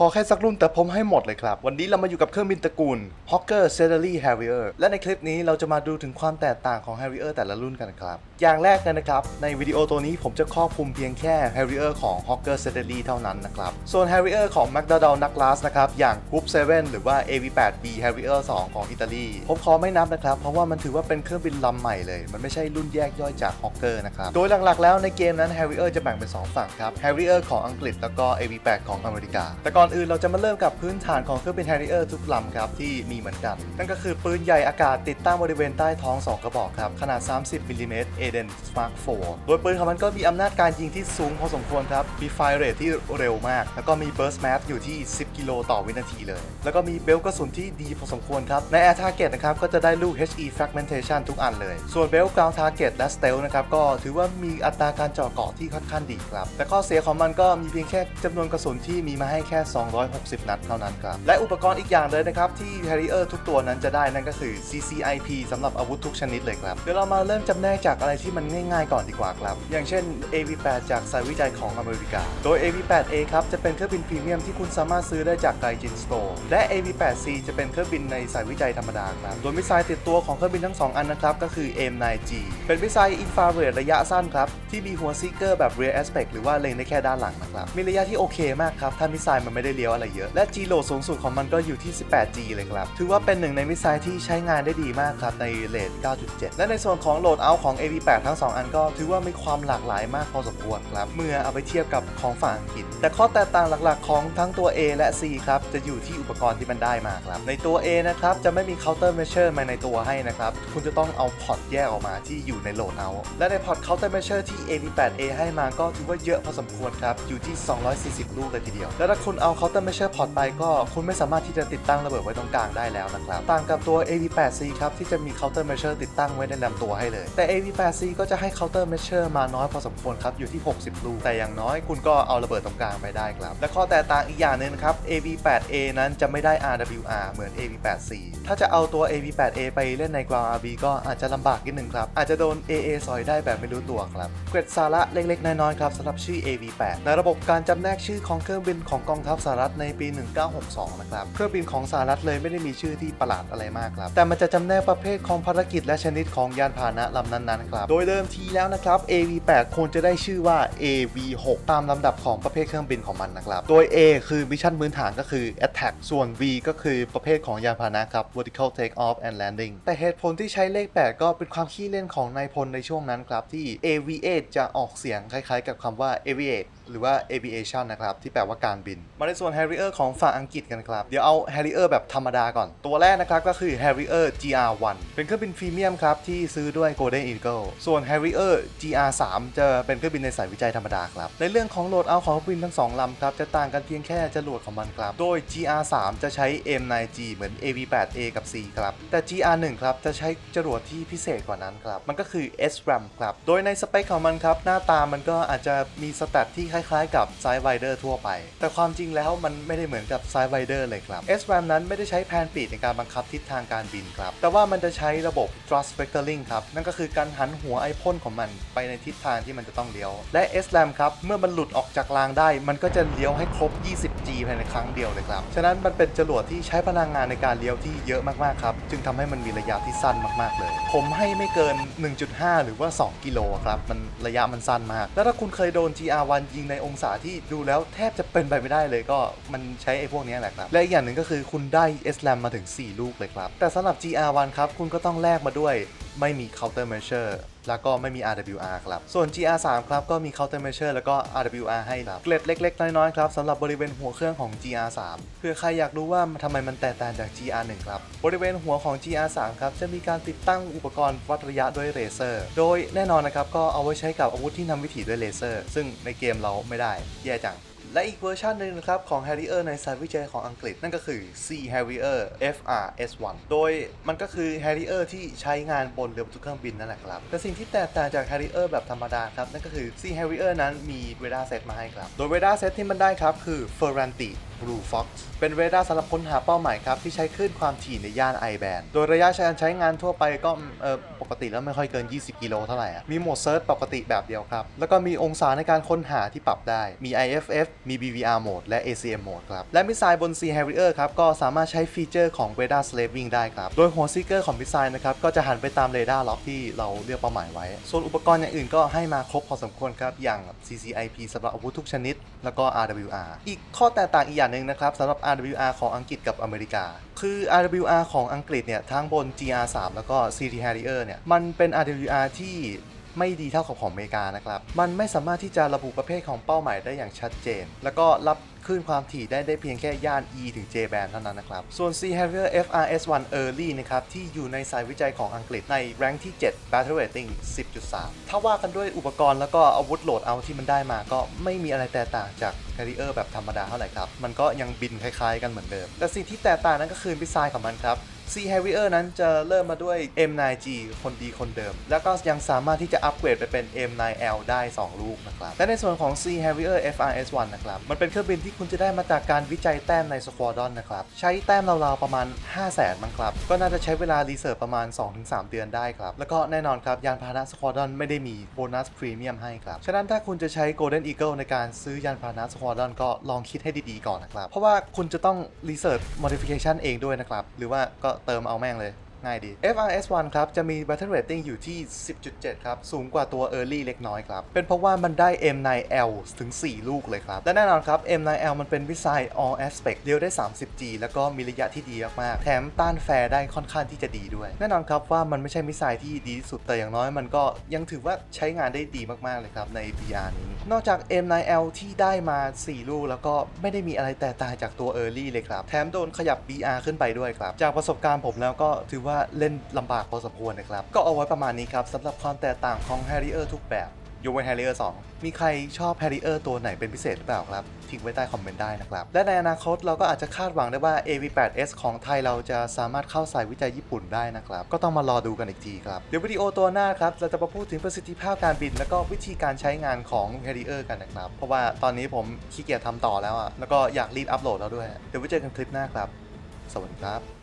ขอแค่สักรุ่นแต่ผมให้หมดเลยครับ วันนี้เรามาอยู่กับเครื่องบินตระกูล Hawker s e d e r y Harrier และในคลิปนี้เราจะมาดูถึงความแตกต่างของ Harrier แต่ละรุ่นกันครับ อย่างแรกนะครับ ในวิดีโอตัวนี้ผมจะครอบคลุมเพียงแค่ Harrier ของ Hawker s e d e y เท่านั้นนะครับ ส่วน Harrier ของ McDonnell Douglas นะครับ อย่าง Group 7 หรือว่า AV8B Harrier 2 ของอิตาลี ผมขอไม่นับนะครับ เพราะว่ามันถือว่าเป็นเครื่องบินลำใหม่เลย มันไม่ใช่รุ่นแยกย่อยจาก Hawker นะครับ โดยหลักๆแล้วในเกมนั้น Harrier จะแบ่งเป็น 2 ฝั่งครับ Harrier ของอังกฤษแล้วก็ AV8 ของอเมริกา แต่ก่อนอื่นเราจะมาเริ่มกับพื้นฐานของเครื่องบิน Harrier ทุกลำครับที่มีเหมือนกัน นั่นก็คือปืนใหญ่อากาศติดตั้งบริเวณใต้ท้อง 2 กระบอกครับขนาด 30มิลลิเมตร Eden Mark 4 โดยปืนของมันก็มีอำนาจการยิงที่สูงพอสมควรครับ มีไฟเรทที่เร็วมาก แล้วก็มี burst mass อยู่ที่ 10 กิโลต่อวินาทีเลย แล้วก็มีเบลกระสุนที่ดีพอสมควรครับ ใน air target นะครับ ก็จะได้ลูก HE fragmentation ทุกอันเลย ส่วนเบลต์ ground target และ stealth นะครับ ก็ถือว่ามีอัตราการเจาะเกาะที่ค่อนข้างดีครับ แต่ข้อเสียของมันก็มีเพียงแค่จำนวนกระสุนที่มีมาให้แค่ 260 นัดเท่านั้นครับ และอุปกรณ์อีกอย่างเลยนะครับที่ Harrier ทุกตัวนั้นจะได้นั่นก็คือ CCIP สำหรับอาวุธทุกชนิดเลยครับ เดี๋ยวเรามาเริ่มจำแนกจากอะไรที่มันง่ายๆก่อนดีกว่าครับ อย่างเช่น AV8 จากสายวิจัยของอเมริกา โดย AV8A ครับจะเป็นเครื่องบินพรีเมียมที่คุณสามารถซื้อได้จากไกจินสโตร์และ AV8C จะเป็นเครื่องบินในสายวิจัยธรรมดาครับ โดยมิสไซล์ติดตัวของเครื่องบินทั้งสองอันนะครับก็คือ M9G เป็นมิสไซล์อินฟราเรดระยะสั้นครับที่มีหัวซีเกอร์แบบ rear aspect หรือว่าเล็งได้แค่ด้านหลังนะครับ มีระยะที่โอเคมากครับ ถ้ามิสไซล์มันไม่ได้เลี้ยวอะไรเยอะ และ G load สูงสุดของมันก็อยู่ที่ 18G เลยครับ ถือว่าเป็นหนึ่งในมิสไซล์ที่ใช้งานได้ดีมากครับในเลท9.7 และในส่วนของโหลดเอาของ AV8 ทั้ง 2 อันก็ถือว่ามีความหลากหลายมากพอสมควรครับ เมื่อเอาไปเทียบกับของฝั่งอังกฤษแต่ข้อแตกต่างหลักๆ ของทั้งตัว A และ C ครับจะอยู่ที่อุปกรณ์ที่มันได้มาครับ ในตัว A นะครับจะไม่มี counter measure มาในตัวให้นะครับ คุณจะต้องเอาพอร์ตแยกออกมาที่อยู่ในโหลดเอาและในพอร์ต counter measure ที่ AV8A ให้มาก็ถือว่าเยอะพอสมควรครับอยู่ที่ 240 ลูกเลยทีเดียว และถ้าคุณเอา counter measure port ไปก็คุณไม่สามารถที่จะติดตั้งระเบิดไว้ตรงกลางได้แล้วนะครับต่างกับตัว AV8C ครับที่จะมี counter measure ติดตั้งไว้ในลำตัวให้เลยแต่ AV8C ก็จะให้ counter measure มาน้อยพอสมควรครับ อยู่ที่ 60 ลูก แต่อย่างน้อยคุณก็เอาระเบิดตรงกลางไปได้ครับ และข้อแตกต่างอีกอย่างหนึงนะครับ AV8A นั้นจะไม่ได้ RWR เหมือน AV8C ถ้าจะเอาตัว AV8A ไปเล่นใน Ground RB ก็อาจจะลำบากนิดนึงครับ อาจจะโดน AA สอยได้แบบไม่รู้ตัวครับเกร็ดสาระเล็กๆ น้อยๆครับสำหรับชื่อ AV8 ในระบบการจำแนกชื่อของเครื่องบินของกองทัพสหรัฐในปี 1962 นะครับ เครื่องบินของสหรัฐเลยไม่ได้มีชื่อที่ประหลาดอะไรมากครับ แต่มันจะจำแนกประเภทของภารกิจและชนิดของยานพาหนะลำนั้นๆครับโดยเดิมทีแล้วนะครับ AV8 ควรจะได้ชื่อว่า AV6 ตามลำดับของประเภทเครื่องบินของมันนะครับ โดย A คือมิชชั่นพื้นฐานก็คือ Attack ส่วน V ก็คือประเภทของยานพาหนะครับ Vertical Take Off and Landing แต่เหตุผลที่ใช้เลข 8 ก็เป็นความขี้เล่นของนายพลในช่วงนั้นครับที่ AV8 จะออกเสียงคล้ายๆ กับคำว่า Aviate หรือว่า aviation นะครับ ที่แปลว่าการบิน มาในส่วน Harrier ของฝั่งอังกฤษกันครับ เดี๋ยวเอา Harrier แบบธรรมดาก่อน ตัวแรกนะครับก็คือ Harrier GR1 เป็นเครื่องบินพรีเมียมครับ ที่ซื้อด้วย Golden Eagle ส่วน Harrier GR3 จะเป็นเครื่องบินในสายวิจัยธรรมดาครับ ในเรื่องของโหลดเอาของเครื่องบินทั้งสองลำครับจะต่างกันเพียงแค่จรวดของมันครับ โดย GR3 จะใช้ M9G เหมือน AV8A กับ C ครับ แต่ GR1 ครับจะใช้จรวดที่พิเศษกว่านั้นครับ มันก็คือ SRAM ครับ โดยในสเปคของมันครับหน้าตามันก็อาจจะมีสแตทที่คล้ายๆ กับ s i d e w i d e r ทั่วไป แต่ความจริงแล้วมันไม่ได้เหมือนกับ s i d e w i d e r เลยครับ SRAM นั้นไม่ได้ใช้แผนปีดในการบังคับทิศทางการบินครับ แต่ว่ามันจะใช้ระบบ thrust vectoring ครับ นั่นก็คือการหันหัวไอพ่นของมันไปในทิศทางที่มันจะต้องเลี้ยว และ SRAM ครับ เมื่อมันหลุดออกจากรางได้ มันก็จะเลี้ยวให้ครบ 20G ภายในครั้งเดียวเลยครับ ฉะนั้นมันเป็นจรวดที่ใช้พลังงานในการเลี้ยวที่เยอะมากๆครับ จึงทำให้มันมีระยะที่สั้นมากๆเลย ผมให้ไม่เกิน 1.5 หรือว่า 2 กิโลครับ มันระยะมันสั้นมาก แล้วถ้าคุณเคยโดน GR1 ยิงในองศาที่ดูแล้วแทบจะเป็นไปไม่ได้เลยก็มันใช้ไอ้พวกนี้แหละครับ และอีกอย่างหนึ่งก็คือคุณได้ SLAM มาถึง 4 ลูกเลยครับ แต่สำหรับ GR1 ครับ คุณก็ต้องแลกมาด้วยไม่มี counter measure แล้วก็ไม่มี RWR ครับ ส่วน GR3 ครับ ก็มี counter measure แล้วก็ RWR ให้ครับ เกล็ดเล็ก ๆ น้อย ๆ ครับสำหรับ บริเวณหัวเครื่องของ GR3 เพื่อใครอยากรู้ว่าทำไมมันแตกต่างจาก GR1 ครับ บริเวณหัวของ GR3 ครับจะมีการติดตั้งอุปกรณ์วัดระยะด้วยเลเซอร์ โดยแน่นอนนะครับก็เอาไว้ใช้กับอาวุธที่นำวิถีด้วยเลเซอร์ ซึ่งในเกมเราไม่ได้แย่จัง และอีกเวอร์ชันหนึ่งนะครับของ Harrier ในสายวิจัยของอังกฤษนั่นก็คือ C Harrier FRS1 โดยมันก็คือ Harrier ที่ใช้งานบนเรือบรรทุกเครื่องบินนั่นแหละครับ แต่สิ่งที่แตกต่างจาก Harrier แบบธรรมดาครับ นั่นก็คือ C Harrier นั้นมี radar set มาให้ครับ โดย radar set ที่มันได้ครับคือ Ferranti Blue Fox เป็นเรดาร์สำหรับค้นหาเป้าหมายครับ ที่ใช้คลื่นความถี่ในย่าน I band โดยระยะการใช้งานทั่วไปก็เออปกติแล้วไม่ค่อยเกิน 20 กิโลเท่าไหร่มีโหมดเซิร์ชปกติแบบเดียวครับแล้วก็มีองศาในการค้นหาที่ปรับได้มี IFF มี BVR โหมดและ ACM โหมดครับ และมิสไซล์บน Sea Harrier ครับ ก็สามารถใช้ฟีเจอร์ของ Radar Slaving ได้ครับ โดยหัวซีเกอร์ของมิสไซล์นะครับ ก็จะหันไปตามเรดาร์ล็อกที่เราเลือกเป้าหมายไว้ ส่วนอุปกรณ์อย่างอื่นก็ให้มาครบพอสมควรครับ อย่าง CCIP สำหรับอาวุธทุกชนิด แล้วก็ RWR อีกข้อแตกต่างอีกอย่างหนึ่งนะครับสำหรับ RWR ของอังกฤษกับอเมริกา คือ RWR ของอังกฤษเนี่ยทั้งบน GR3 แล้วก็ CT Harrier เนี่ยมันเป็น RWR ที่ ไม่ดีเท่ากับของอเมริกานะครับ มันไม่สามารถที่จะระบุประเภทของเป้าหมายได้อย่างชัดเจน แล้วก็รับคลื่นความถี่ได้ได้เพียงแค่ย่าน E ถึง J band เท่านั้นนะครับ ส่วน C Harrier FRS1 Early นะครับ ที่อยู่ในสายวิจัยของอังกฤษใน rank ที่ 7 Battle Rating 10.3 ถ้าว่ากันด้วยอุปกรณ์แล้วก็อาวุธโหลดเอาที่มันได้มาก็ไม่มีอะไรแตกต่างจาก Harrier แบบธรรมดาเท่าไหร่ครับ มันก็ยังบินคล้ายๆกันเหมือนเดิม แต่สิ่งที่แตกต่างนั้นก็คือมิสไซล์ของมันครับ C Harrier นั้นจะเริ่มมาด้วย M9G คนดีคนเดิม แล้วก็ยังสามารถที่จะอัปเกรดไปเป็น M9L ได้ 2 ลูกนะครับ และในส่วนของ C Harrier FRS1 นะครับ มันเป็นเครื่องบินที่คุณจะได้มาจากการวิจัยแต้มใน Squadron นะครับ ใช้แต้มราวๆประมาณ 5 0 0 0 0 0มั้งครับ ก็น่าจะใช้เวลารีเสิร์ชประมาณ 2-3 เดือนได้ครับ แล้วก็แน่นอนครับ ยานพาหนะ Squadron ไม่ได้มีโบนัสพรีเมียมให้ครับ ฉะนั้นถ้าคุณจะใช้ Golden Eagle ในการซื้อยานพาหนะ Squadron ก็ลองคิดให้ดีๆก่อนนะครับ เพราะว่าคุณจะต้องรีเสิร์ช modification เองด้วยนะครับ หรือว่าก็เติมเอาแม่งเลย ง่ายดี FRS1 ครับ จะมี Battle Rating อยู่ที่ 10.7 ครับ สูงกว่าตัว Early เล็กน้อยครับ เป็นเพราะว่ามันได้ M9L ถึง 4 ลูกเลยครับ และแน่นอนครับ M9L มันเป็นมิสไซล์ All Aspect เร็วได้ 30G แล้วก็มีระยะที่ดีมากๆ แถมต้านแฟร์ได้ค่อนข้างที่จะดีด้วย แน่นอนครับว่ามันไม่ใช่มิสไซล์ที่ดีที่สุดแต่อย่างน้อยมันก็ยังถือว่าใช้งานได้ดีมากๆเลยครับใน PR นี้ นอกจาก M9L ที่ได้มา 4 ลูก แล้วก็ไม่ได้มีอะไรแตกต่างจากตัว Early เลยครับ แถมโดนขยับ BR ขึ้นไปด้วยครับ จากประสบการณ์ผมแล้วก็ถือว่าเล่นลำบากพอสมควรนะครับ ก็เอาไว้ประมาณนี้ครับสำหรับความแตกต่างของ Harrier ทุกแบบ ยกเว้น Harrier 2มีใครชอบ Harrier ตัวไหนเป็นพิเศษหรือเปล่าครับ ทิ้งไว้ใต้คอมเมนต์ได้นะครับ และในอนาคตเราก็อาจจะคาดหวังได้ว่า AV8S ของไทยเราจะสามารถเข้าสายวิจัยญี่ปุ่นได้นะครับ ก็ต้องมารอดูกันอีกทีครับ เดี๋ยววิดีโอตัวหน้าครับ เราจะมาพูดถึงประสิทธิภาพการบิน แล้วก็วิธีการใช้งานของ Harrier กันนะครับ เพราะว่าตอนนี้ผมขี้เกียจทำต่อแล้วอะแล้วก็อยากรีบอัปโหลดแล้วด้วย เดี๋ยวไว้เจอกันคลิปหน้าครับ สวัสดีครับ